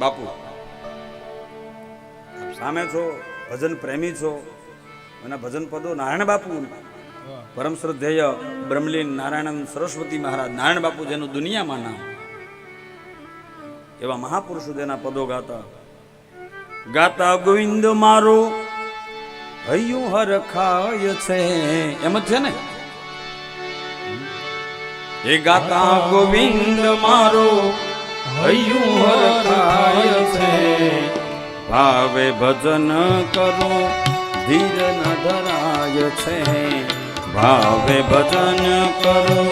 બાપુ સામે છો, ભજન પ્રેમી છો, અને ભજન પદો નારાયણ બાપુ. પરમ શ્રદ્ધેય બ્રહ્મલીન નારાયણ સરસ્વતી મહારાજ, નારાયણ બાપુ જેનું દુનિયામાં નામ. એવા મહાપુરુષો જેના પદો ગાતા. ગાતા, ગોવિંદ મારો, હૈયું હરખાય છે. એમ જ છે ને? એ ગાતા, ગોવિંદ મારો હૈયું હરખાય છે. ભાવે ભજન કરો, ધીર ન ધરાય છે. ભાવે ભજન કરો,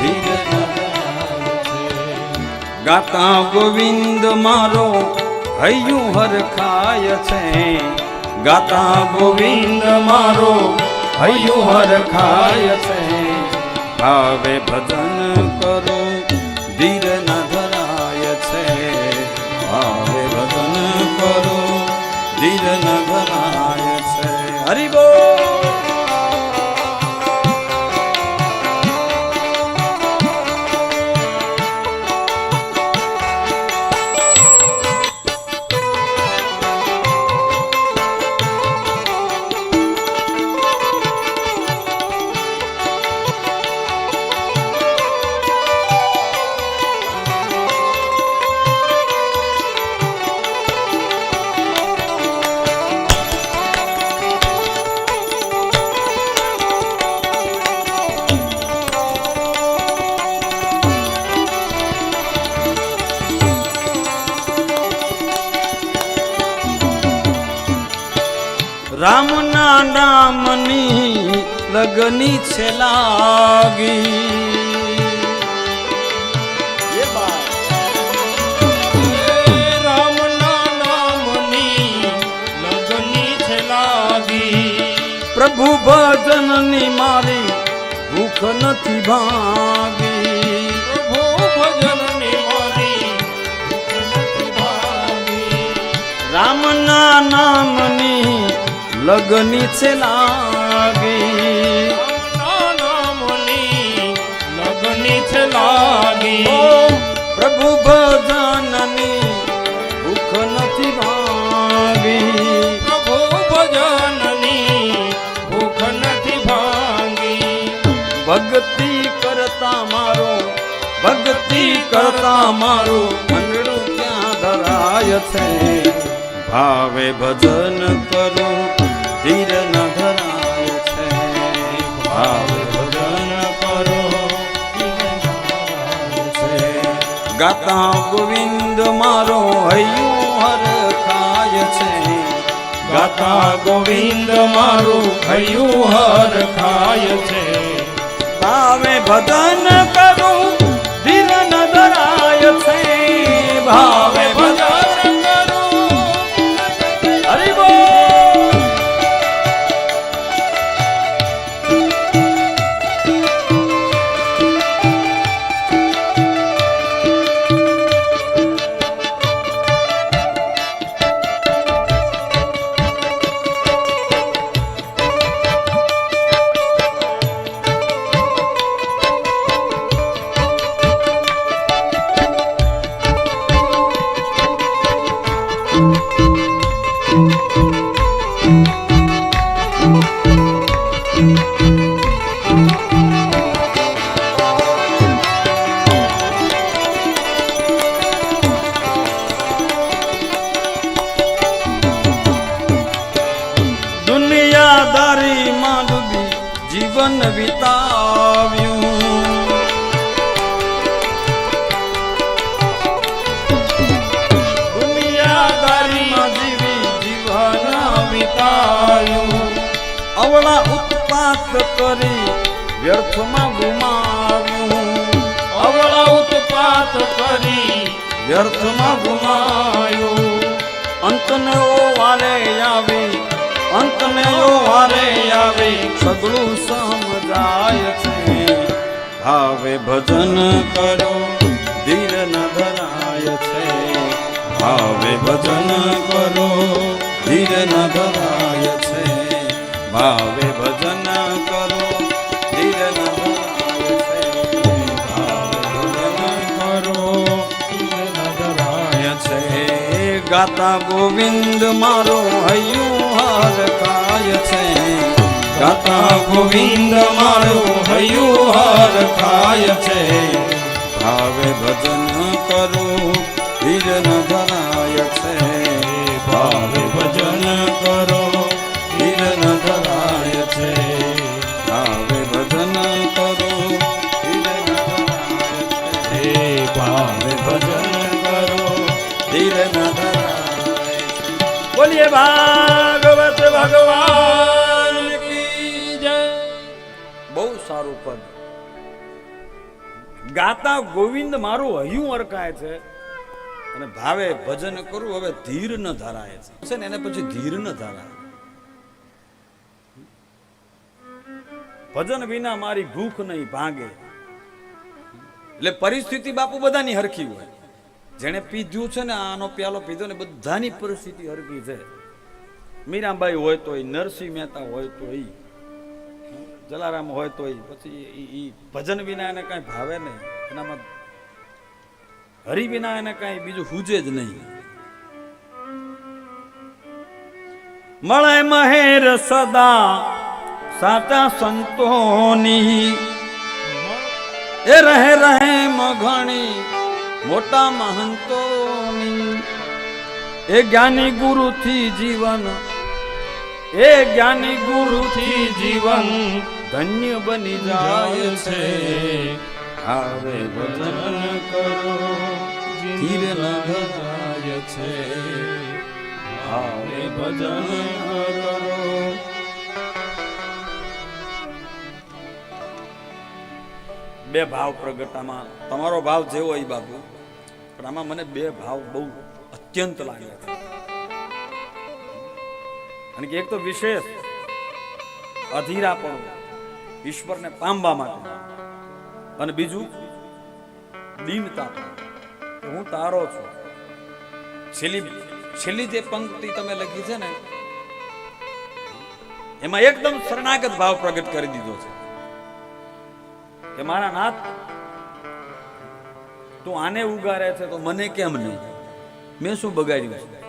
ધીર ન ધરાય છે. ગાતા ગોવિંદ મારો હૈયું હરખાય છે. ગાતા ગોવિંદ મારો હૈયું હરખાય છે. ભાવે ભજન કરો છે રામના નામની લગની છે લાગી. પ્રભુ ભજનની મારી ભૂખ નથી ભાગી. પ્રભુ ભજનની મારી ભૂખ નથી ભાગી. રામના નામની લગની છે લાગી. લગની છે લાગી. પ્રભુ ભજનની ભૂખ નથી ભાગી. પ્રભુ ભજનની ભૂખ નથી ભાંગી. ભક્તિ કરતા મારો ભક્તિ કરતા મારો મંડળું ક્યાં ધરાય છે? ભાવે ભજન કરું ધીર ન ધરાય છે. ભાવે ભજન કરો ગાતા ગોવિંદ, મારો હૈયું હર ખાય છે. ગાતા ગોવિંદ, મારું હૈયું હર ખાય છે. ભાવે ભજન કરું ધીર ન ધરાય છે. ભાવે દુનિયાદારી માં ડૂબી જીવન વિતાવ્યું. વ્યર્થમાં ગુમાવ્યું. અવળા ઉત્પાત કરી વ્યર્થમાં ગુમાયું. અંતને વારે આવી, અંતને વારે આવી, સગળું સમજાય છે. ભાવે ભજન કરો ધીર ન ધરાય છે. ભાવે ભજન કરો ધીર ન ધરાય છે. ભાવે ભજન કરો ગાતા ગોવિંદ, મારો હૈયું હાર ખાય છે. ગાતા ગોવિંદ, મારો હૈયું હાર ખાય છે. ભાવે ભજન કરો ધીર ન ધરાય છે. ભાવે ભજન કરો ગાતા ગોવિંદ મારું હયું અરકાય છે. અને ભાવે ભજન કરું, હવે ધીર ન ધરાય છે. ને, એને પછી ધીર ન ધરાય. ભજન વિના મારી ભૂખ નહીં ભાંગે. એટલે પરિસ્થિતિ બાપુ બધાની હરખી હોય. જેણે પીધું છે ને, આનો પ્યાલો પીધો ને, બધાની પરિસ્થિતિ હરખી છે. મીરાબાઈ હોય તો નરસિંહ મહેતા હોય તો જલારામ હોય તો પછી ઈ ભજન વિના એને કાંઈ ભાવે નહીં. એનામાં હરી વિના એને કાંઈ બીજું હુજે જ નહીં. મળે મહેર સદા સાચા સંતોની. એ રહે રહે મઘણી મોટા મહંતોની. એ જ્ઞાની ગુરુથી જીવન, એ જ્ઞાની ગુરુથી જીવન. ધન્ય બની જાય છે. આવે ભજન કરો ધીર જાય છે. આવે ભજન કરો. બે ભાવ પ્રગટામાં, તમારો ભાવ જેવો એ બાપુ. પણ આમાં મને બે ભાવ બહુ અત્યંત લાગ્યા છે. અને એક તો વિશેષ, અધીરાપણું. ઈશ્વરને પામવા માટે. અને બીજું, દીનતા કે હું તારો છું. છેલ્લી છેલ્લી જે પંક્તિ તમે લખી છે ને, એમાં એકદમ શરણાગત ભાવ પ્રગટ કરી દીધો છે. કે મારા નાથ, તું આને ઉગારે છે તો મને કેમ નહીં? મેં શું બગાડ્યું છે?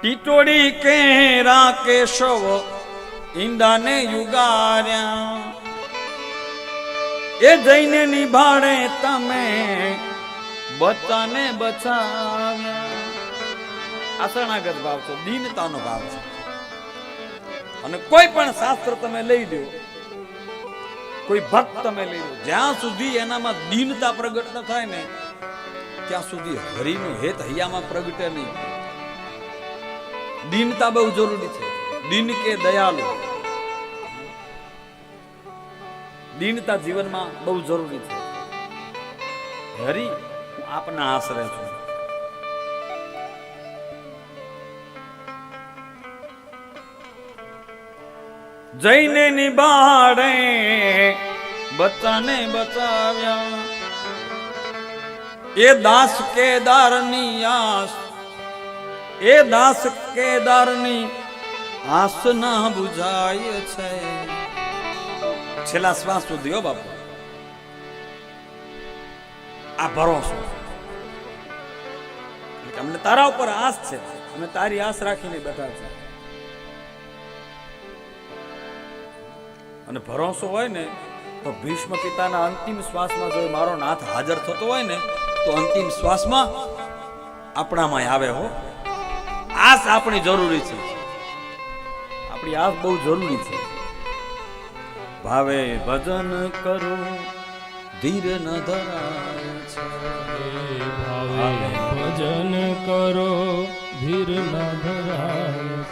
ટીટોડી કેરા કેશવ ઈંડાને યુગાર્યા. એ જઈને નિભાડે તમે, બચ્ચાને બચાવ્યા. આ શરણાગત ભાવ છે, દીનતાનો ભાવ છે. અને કોઈ પણ શાસ્ત્ર તમે લઈ લો કોઈ ભક્ત તમે લઈ લો જ્યાં સુધી એનામાં દીનતા પ્રગટ ન થાય ને, ત્યાં સુધી હરિનું હેત હૈયામાં પ્રગટે નહીં. દીનતા બહુ જરૂરી છે. દીન કે દયાલુ? દીનતા જીવનમાં બહુ જરૂરી છે. હરિ, આપના આશરે છું. જઈને નિભાડે, બચ્ચાને બચાવ્યા. એ દાસ કેદારની આસ, એ દાસ કેદારની આસ ના બુજાય છે. છેલ્લા શ્વાસ સુધી હો બાપુ. આ ભરોસો. અમને તારા ઉપર આસ છે. અમે તારી આસ રાખીને બેઠા છે. અને ભરોસો હોય ને, તો ભીષ્મ પિતાના અંતિમ શ્વાસમાં જો મારો નાથ હાજર થતો હોય ને, તો અંતિમ શ્વાસમાં આપણામાં આવે હો. આસ આપણી જરૂરી છે. આપણી આસ બહુ જરૂરી છે. ભાવે ભજન કરો ધીર ન ધરાય છે. ભાવે ભજન કરો ધીર ન ધરાય